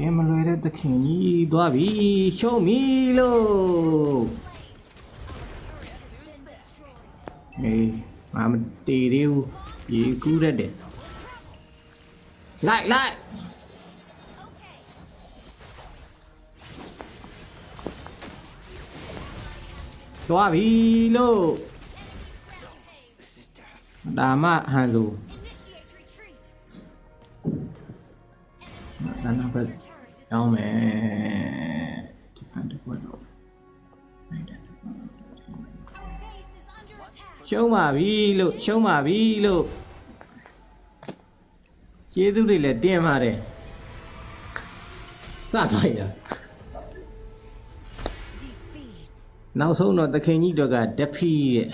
ကဲမလွယ်တဲ့သခင်ကြီးသွားပြီရှုံးပြီလို့အေးမမတေးသေးဘူးရေကူးရက်တယ်လိုက်လိုက်သွားပြီလို့ဒါမှဟန်လူ ဒါနောက်ပဲရောင်းမယ်ဒီဖန်တစ်ခွက်တော့နိုင်တယ် Our base is under attack. ရှုံးပါပြီလို့ရှုံးပါပြီလို့ကျေးဇူးတွေလည်းတင်ပါတယ်စသွားရ Defeat. နောက်ဆုံးတော့သခင်ကြီးတို့ကဒက်ဖီရဲ့